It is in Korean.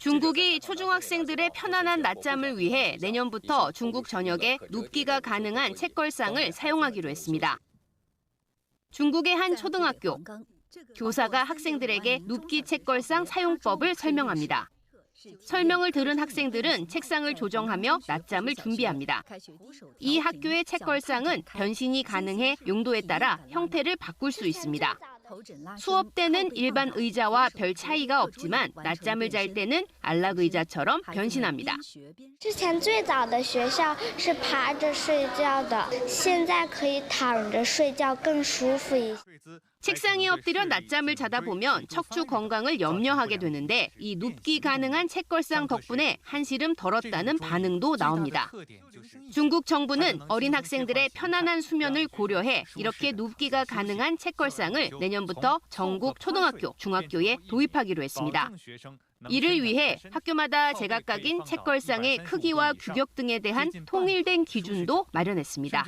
중국이 초중학생들의 편안한 낮잠을 위해 내년부터 중국 전역에 눕기가 가능한 책걸상을 사용하기로 했습니다. 중국의 한 초등학교 교사가 학생들에게 눕기 책걸상 사용법을 설명합니다. 설명을 들은 학생들은 책상을 조정하며 낮잠을 준비합니다. 이 학교의 책걸상은 변신이 가능해 용도에 따라 형태를 바꿀 수 있습니다. 수업 때는 일반 의자와 별 차이가 없지만 낮잠을 잘 때는 안락 의자처럼 변신합니다. 之前最早的学校是爬着睡觉的，现在可以躺着睡觉更舒服一些。 책상에 엎드려 낮잠을 자다 보면 척추 건강을 염려하게 되는데 이 눕기 가능한 책걸상 덕분에 한시름 덜었다는 반응도 나옵니다. 중국 정부는 어린 학생들의 편안한 수면을 고려해 이렇게 눕기가 가능한 책걸상을 내년부터 전국 초등학교, 중학교에 도입하기로 했습니다. 이를 위해 학교마다 제각각인 책걸상의 크기와 규격 등에 대한 통일된 기준도 마련했습니다.